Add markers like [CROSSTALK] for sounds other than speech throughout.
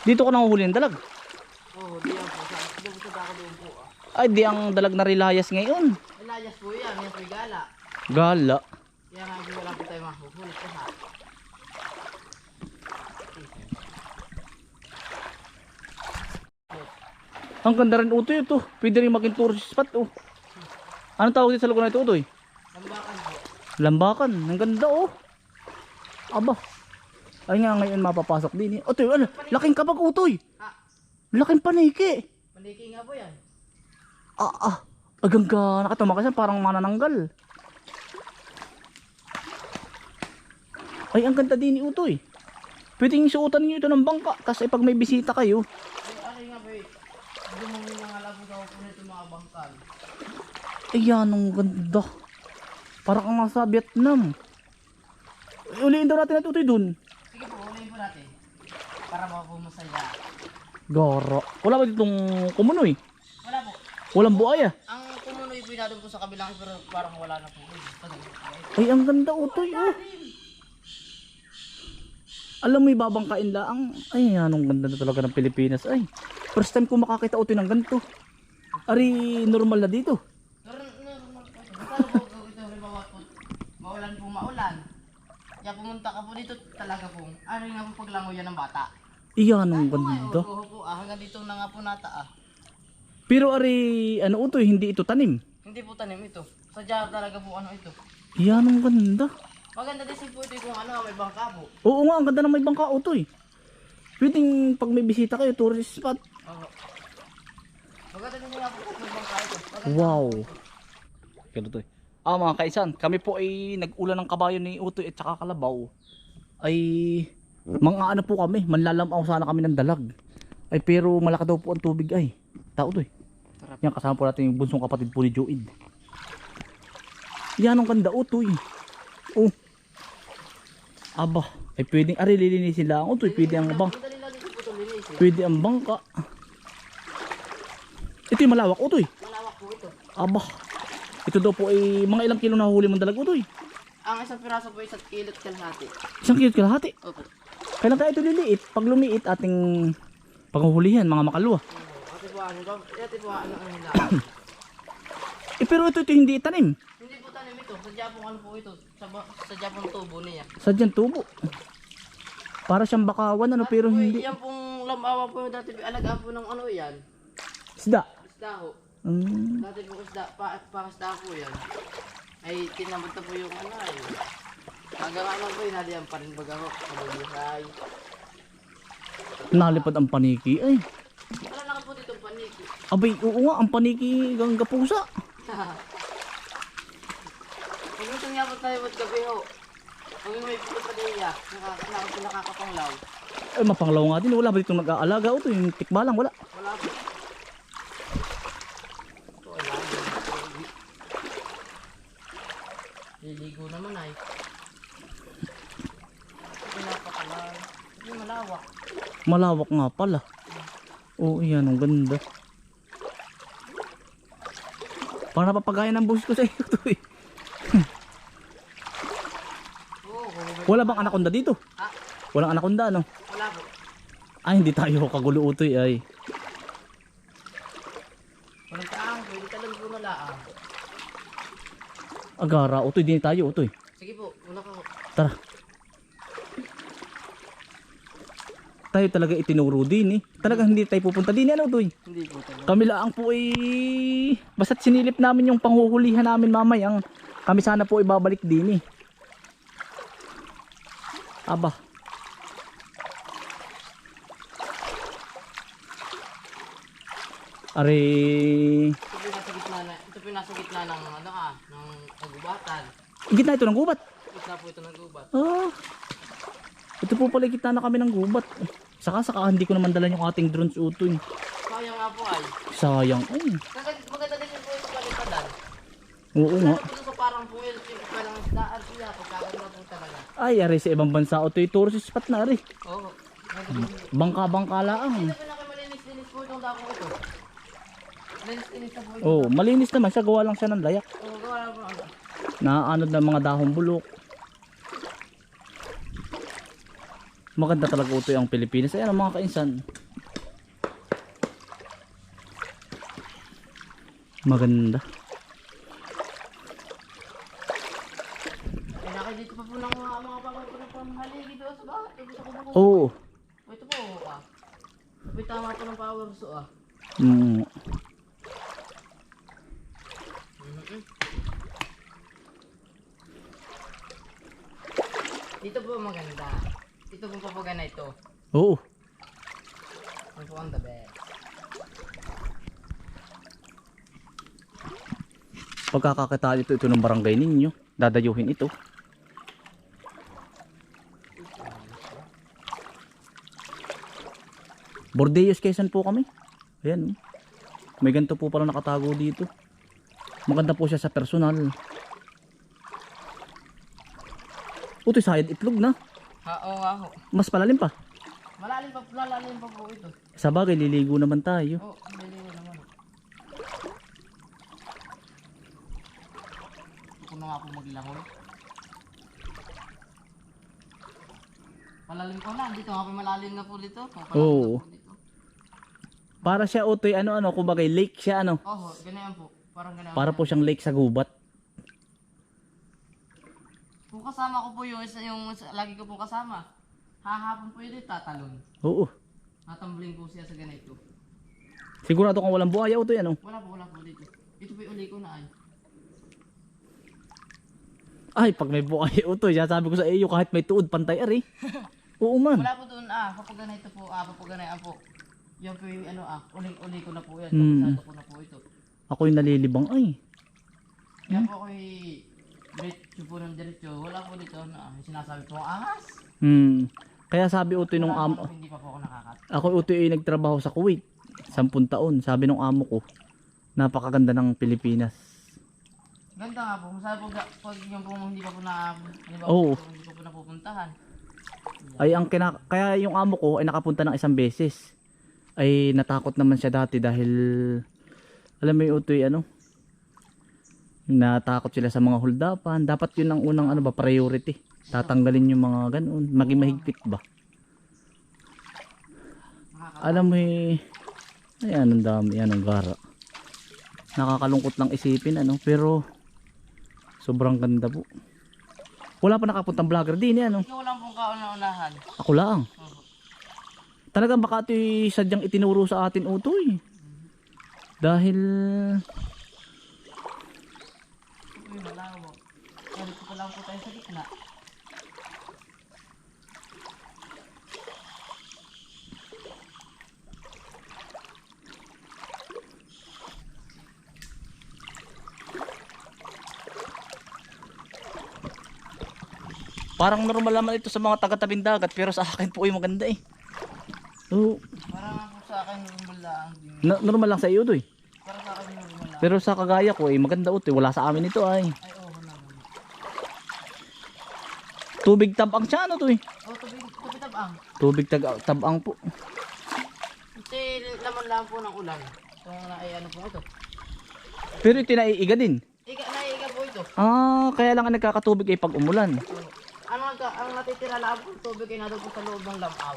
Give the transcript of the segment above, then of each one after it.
Dito ko nanguhuli ng dalag. Oo, di yan po. Sa dako doon po ah. Ay, di ang dalag na rilayas ngayon. Elayas po yan, yan po gala. Gala. Kaya nga wala po tayo mahuhuli pa ha. Ang ganda rin utoy ito. Pwede rin maging tourist spot oh. Anong tawag dito sa lugar na ito utoy? Lambakan po. Lambakan. Ang ganda oh. Aba. Ay nga ngayon mapapasok din eh. Utoy, ano? Laking kabag utoy. Ha? Laking paniki. Maliki nga po yan. Ah ah. Agangga. Nakatama kasi parang manananggal. Ay, ang ganda din ni Utoy. Pwedeng suotan niyo ito ng bangka. Kasi pag may bisita kayo, Ay, ano nga po eh. Dumumi na nga labo daw po nito mga bangkal. Ayan, ang ganda. Parang kang nasa Vietnam. Uliin daw natin at utoy dun. Sige po, unahin po natin. Para mapumusaya. Gara. Wala ba ditong kumunoy? Wala po. Walang buaya. Ang kumunoy po yung po sa kabilang pero parang wala na po. Eh. Ay, ang ganda utoy. Oh. Alam mo, ibabangkain laang. Ay, yan, ang ganda na talaga ng Pilipinas. Ay, first time ko makakita utoy ng ganito. Ari, normal na dito. Normal normal po. Basta po ito halimbawa po. Maulan po maulan. Kaya pumunta ka po dito talaga po. Ano nga po paglangoy yan ng bata. Iyan, ang ganda. oo, po. Ah, hanggang dito na nga po nata ah. Pero ari, ano utoy, hindi ito tanim. Hindi po tanim ito. Sadya talaga po ano ito. Iyan, ang ganda. Maganda din po ito kung ano may bangka po. Oo nga, ang ganda na may bangka utoy. Pwedeng pag may bisita kayo, tourist spot. Oo. Maganda din nga po kung may bangka ito. Maganda Wow. ito. Ganito to. Ah mga kaisan, kami po ay nag-ulan ng kabayo ni Utoy at saka Kalabaw. Ay mga ano po kami, manlalamaw sana kami ng dalag. Ay pero malaki daw po ang tubig ay. Tao to eh. Yan kasama po natin yung bunsong kapatid po ni Joid. Yan ang ganda Utoy. Oh. Aba, ay pwedeng ari lilinisin lang Utoy, pwede ang bang, pwede ang bangka. Ito yung malawak Utoy. Malawak po ito. Aba. Ito daw po ay mga ilang kilo na huli mong dalag Utoy. Ang isang piraso po ay isang kilot kalahati. Isang kilo kalahati. Opo. Kailan kaya ito liliit? Pag lumiit ating panghuhulihan mga makalwa. Ate po ano ba? Ate po ano ang hila. Eh pero ito, ito hindi itanim. Hindi po tanim ito. Sadya po ano po ito. Sa sadya pong tubo niya. Sadyang tubo. Para siyang bakawan ano pero Uy, hindi. Yan pong lamawa po yung dati alagaan po ng ano yan. Isda. Isda ho. Mm. Dati po isda, pa, pakasda po yan. Ay tinamad na po yung ano ay. Hanggang ano po yun, hadiyan pa rin baga ho. Kabubuhay. Nalipad ang paniki. Ay. Wala na ka po dito paniki. Abay, oo nga, ang paniki hanggang pusa. [LAUGHS] Pag minsan nga po tayo maggabi ho. Pag may puto pa din po nakakapanglaw. Ay, mapanglaw nga din. Wala ba dito nag-aalaga? Ito yung tikbalang. Wala. Wala po. Ito, wala. Liligo naman ay. Pinapakalay. Hindi malawak. Malawak nga pala. Oo, yan. Ang ganda. Parang napapagaya ng buhos ko sa iyo. [LAUGHS] ito eh. Wala bang anaconda dito? Ah, Walang anaconda, no? wala po. Ay, hindi tayo kagulo utoy ay. Walang taang, pwede talang po nalaang. Agara, utoy din tayo, utoy. Sige po, una ka. Tara. Tayo talaga itinuro din eh. Talaga hindi tayo pupunta din ano utoy. Hindi po talaga. Kami lang po ay basta't sinilip namin yung panghuhulihan namin mamayang kami sana po ibabalik din eh. Aba. Are Ito yung gitna na, ito po yung nasa gitna ng ano ah, ng kagubatan. gitna ito ng gubat. Gitna po ito ng gubat. Ah. Ito po pala gitna na kami ng gubat. Saka saka hindi ko naman dala yung ating drones utoy. Sayang nga po ay. Sayang. Ay. Maganda, maganda din yung po ito palipadan. Oo nga. Ito sa parang yun, yung parang isdaan siya, pagkaganda po talaga. Ay, ari sa ibang bansa utoy tourist spot na ari. Oo. Bangka-bangka lang. Ito pinakamalinis-linis po itong dako ito. Linis-linis na po ito. Oh, malinis naman siya. Gawa lang siya ng layak. Oo, gawa lang po ano. Naanod ng mga dahong bulok. Maganda talaga utoy ang Pilipinas. Ayan ang mga kainsan. Maganda. Ay, naki dito pa po ng mga mga pamhaligi doon sa bahay. Oo. Ito po, ah. May tama po ng power so, ah. Mm. Mhm. Dito po maganda. Po papaga ito. Oo. Po ang the best. Pagkakakitaan ito, ito ng barangay ninyo. Dadayuhin ito. Bordeos Quezon po kami. Ayan. oh. May ganito po pala nakatago dito. Maganda po siya sa personal. Utoy sayad itlog na. Oo nga ho. Mas palalim pa. Malalim pa, lalalim pa po ito. Sa bagay, liligo naman tayo. Oh, bili ko naman. Na nga po maglangoy. Malalim ko na, dito nga po malalim na po dito. Oo. Para siya utoy ano ano, kumbaga lake siya ano. Oo, ganyan po. Parang ganyan. Para po siyang lake sa gubat. Kung kasama ko po yung, isa- yung isa- lagi ko po kasama, hahapon po yun dito, tatalon. Oo. Tatambling po siya sa ganito. Sigurado kung walang buhaya utoy ano. Wala po, wala po dito. Ito po yung uli ko na ay. Ay, pag may buhay utoy, sabi ko sa iyo kahit may tuod pantay ari. [LAUGHS] Oo man. Wala po doon ah, kapag ganito po, ah, kapag ganyan po. Yan po yung ano ah, uling-uli ko na po yan. Hmm. Kapag ko na po ito. Ako yung nalilibang ay. Yan po ako'y diretso po ng diretso. Wala po dito na ah, yung sinasabi po, ahas! Hmm. Kaya sabi utoy nung amo, Hindi pa po ako nakakat. ako utoy ay nagtrabaho sa Kuwait. Sampung taon. Sabi nung amo ko, napakaganda ng Pilipinas. Ganda nga po, masabi po, pag yung po hindi pa po na, hindi pa Oo. po, hindi pa po napupuntahan. Ay ang kina kaya yung amo ko ay nakapunta ng isang beses. Ay natakot naman siya dati dahil alam mo yung utoy ano? Natakot sila sa mga huldapan. Dapat yun ang unang ano ba priority. Tatanggalin yung mga ganun. Maging mahigpit ba? Alam mo eh, ayan ang dami, yan ang gara. Nakakalungkot lang isipin ano, pero sobrang ganda po. Wala pa nakapuntang vlogger din eh, ano. Ikaw lang pong kauna-unahan. Ako lang. Talagang baka ito'y sadyang itinuro sa atin utoy. Dahil ko tayo sa gitna. parang normal naman ito sa mga taga-tabing dagat pero sa akin po ay maganda eh. Oo, Parang sa akin normal lang. na- normal lang sa iyo doy. Para sa akin normal lang. Pero sa kagaya ko ay maganda utoy. Wala sa amin ito ay. Ay, oo naman. Tubig tabang siya ano toy. Oh, tubig, tubig tabang. Tubig tag tabang po. Kasi laman lang po ng ulan. Kung na ay ano po ito. Pero ito naiiga din. Ika, naiiga po ito. Ah, kaya lang ang nagkakatubig ay pag umulan. Oo. Ano ang, ang natitira lang po tubig ay nado po sa loob ng lamaw.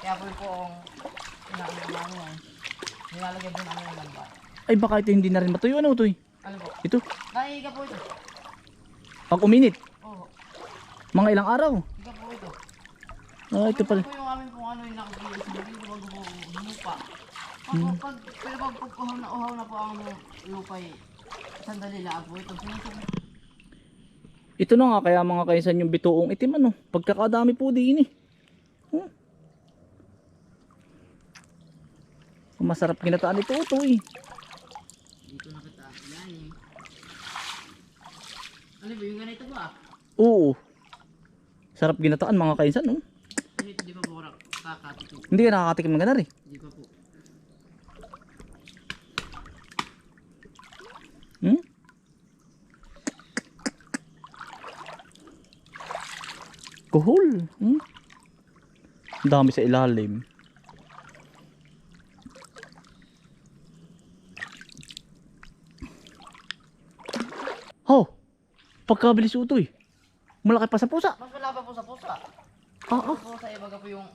Kaya po po ang inaano namin yan. Nilalagyan po namin ng lamba. Ay baka ito hindi na rin matuyo ano toy. Ano po? Ito, Naiiga po ito. pag uminit. Mga ilang araw. Po ito. Ah, ito pala. Ano po yung amin ano yung bibig wag po lupa. Pag, pag, pero pag uhaw na uhaw na po ang lupa eh, sandali lang po ito. Ito na nga kaya mga kaisan yung bituong itim ano. Pagkakadami po din eh. Hmm. Masarap ginataan ito ito eh. Dito na kita. Yan eh. Ano ba yung ganito ba? Oo. Sarap ginataan mga kaisan no. Ganito di ba po kakatito? Hindi ka nakakatikim ng ganar eh. Di ba po? Hmm? Kuhol. Hmm? Dami sa ilalim. Ho! Pagkabilis utoy. Malaki pa sa pusa. Mas wala pa po sa pusa. Ah, ah. Po sa ibaga po yung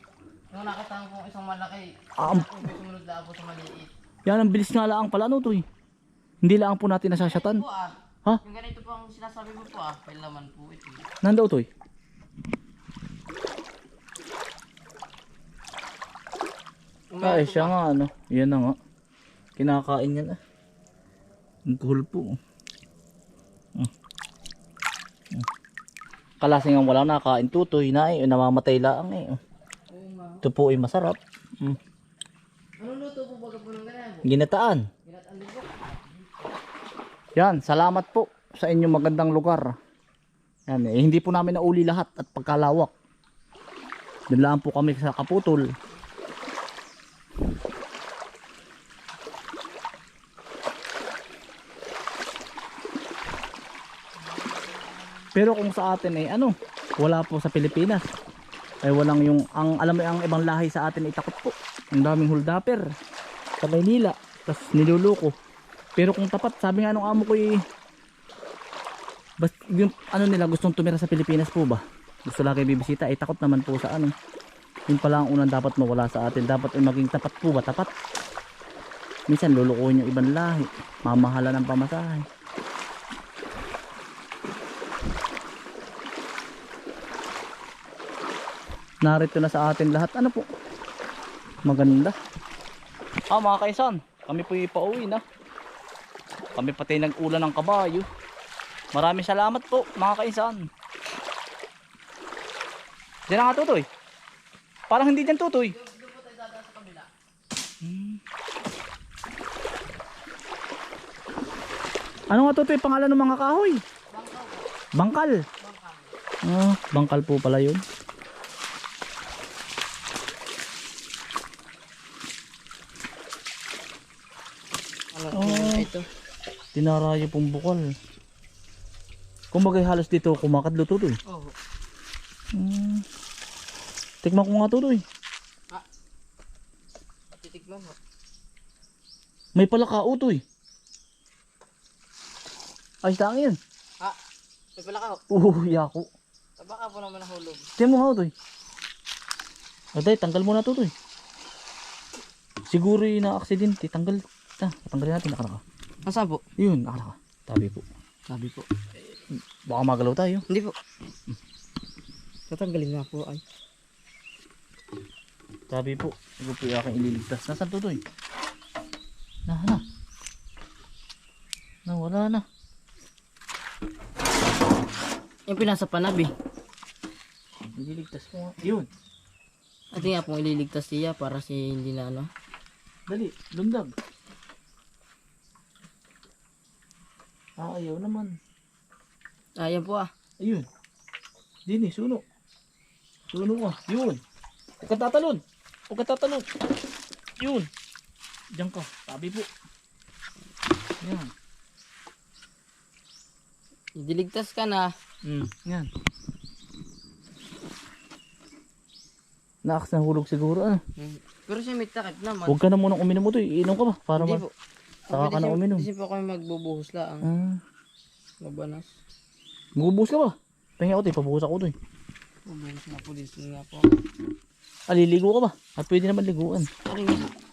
yung nakita ko pong isang malaki. Ah, Um, sumunod lang po sa maliit. Yan, ang bilis nga lang pala, ano, Toy? Hindi lang po natin nasasyatan. Po ah. Ha? Yung ganito po ang sinasabi mo po ah. May laman po ito. Nandaw, Toy? Ay, siya nga, ano. Yan na nga. Kinakain yan, ah. Ang cool po. Mm. Kalasing ang walang nakain tutoy na eh. Namamatay lang eh. Oo nga. Ito po ay masarap. Mm. Anong luto po baga po ng ganyan? Ginataan. Ginatan din po. Yan, salamat po sa inyong magandang lugar. Yan, eh, hindi po namin nauli lahat at pagkalawak. Doon lang po kami sa Kaputol. Pero kung sa atin ay ano, wala po sa Pilipinas. Ay walang yung, ang alam mo ang ibang lahi sa atin ay takot po. Ang daming huldapper sa Maynila. Tapos niluluko. Pero kung tapat, sabi nga nung amo ko eh, bas, yung ano nila gustong tumira sa Pilipinas po ba? Gusto lagi bibisita, eh takot naman po sa ano. Yun pala ang unang dapat mawala sa atin. Dapat ay maging tapat po ba? Tapat. Minsan lulukuhin yung ibang lahi. Mamahala ng pamasahe. Narito na sa atin lahat. Ano po? Maganda. Ah mga kaisan, kami po ipauwi na. Kami pati nag-ulan ng kabayo. Maraming salamat po mga kaisan. Diyan na nga tutoy. Parang hindi dyan tutoy. Kabila. Ano nga tutoy pangalan ng mga kahoy? Bangkal. Bangkaw. Ah, bangkal po pala yun. Ano Oh. po ito? Tinarayo pong bukal. Kumbaga halos dito kumakadlo tutoy. Oo. Hmm. Tikman ko nga tutoy. Titikman mo. May palaka utoy. Ayos lang yun. Ha? May pala ka. Uh, yako. Baka po naman nahulog. Tiyan mo nga utoy. Aday, tanggal mo na tutoy. Siguro yung na-aksidente. Tanggal. Ta, tanggalin natin. Nakalaka. Nasaan po? Yun, nakalaka. Tabi po. Sabi po. Baka magalaw tayo. Hindi po. Tatanggalin nga po ay. Tabi po. Ito po yung aking ililigtas. Nasaan tutoy? Na, na. Na, wala na. Yung pinasa panabi. Ililigtas ko nga. Yun. Ati nga pong ililigtas siya para si hindi na ano. Dali, lundag. Ah, ayaw naman. Ayan po ah. Ayun. Dini, suno. Suno ka. Yun. Huwag ka tatalon. Huwag ka tatalon. Yun. Diyan ka. Sabi po. Yan. Diligtas ka na. Mm. Yan. Naaks na hulog siguro. Ano? Hmm. Pero siya may takip naman. Huwag ka na munang uminom mo to. Iinom ka ba? Para Hindi ma... po. Saka ka na uminom. Hindi po kami magbubuhos lang. Ah. Mabanas. Magbubuhos ka ba? Pahinga ko to. Pabuhos ako eh. Mabuhos nga po dito nga po. Ah, liligo ka ba? At pwede naman liguan. Nga?